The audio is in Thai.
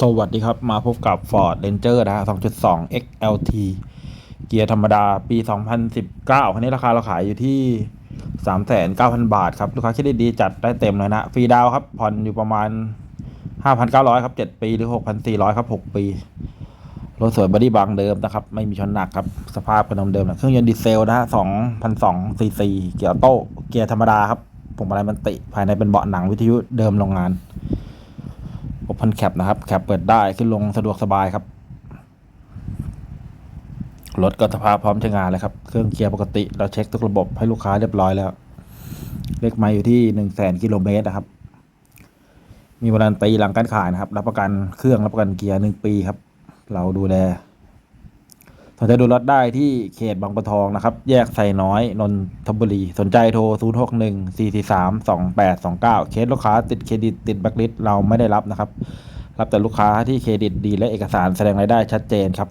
สวัสดีครับ มาพบกับ Ford Ranger นะฮะ2.2 XLT เกียร์ธรรมดาปี 2019 คันนี้ราคาเราขายอยู่ที่ 39,000 บาทครับ ลูกค้าคิดดีจัดได้เต็มเลยนะ ฟรีดาวครับ ผ่อนอยู่ประมาณ 5,900 ครับ 7 ปีหรือ 6,400 ครับ 6 ปี รถสวยบอดี้บางเดิมนะครับ ไม่มีชนหนักครับ สภาพเป็นเดิมนะเครื่องยนต์ดีเซลนะฮะ2,200ซีซีเกียร์โต้เกียร์ธรรมดาครับผมอะไรมันติ ภายในเป็นเบาะหนังวิทยุเดิมโรงงาน โอเพนแคปนะครับ แคปเปิดได้ขึ้นลงสะดวกสบายครับ รถก็สภาพพร้อมใช้งานเลยครับ เครื่องเกียร์ปกติ เราเช็คทุกระบบให้ลูกค้าเรียบร้อยแล้ว เลขไมาอยู่ที่หนึ่งแสนกิโลเมตรนะครับ มีวารันตีหลังการขายนะครับ รับประกันเครื่องรับประกันเกียร์หนึ่งปีครับ เราดูแล สนใจดูรถได้ที่เขตบางปะทองนะครับ แยกไซน้อย นนทบุรี สนใจโทร 0 6 1 4 4 3 2 8 2 9 เคสลูกค้าติดเครดิตติดบัคลิสต์เราไม่ได้รับนะครับ รับแต่ลูกค้าที่เครดิตดีและเอกสารแสดงรายได้ชัดเจนครับ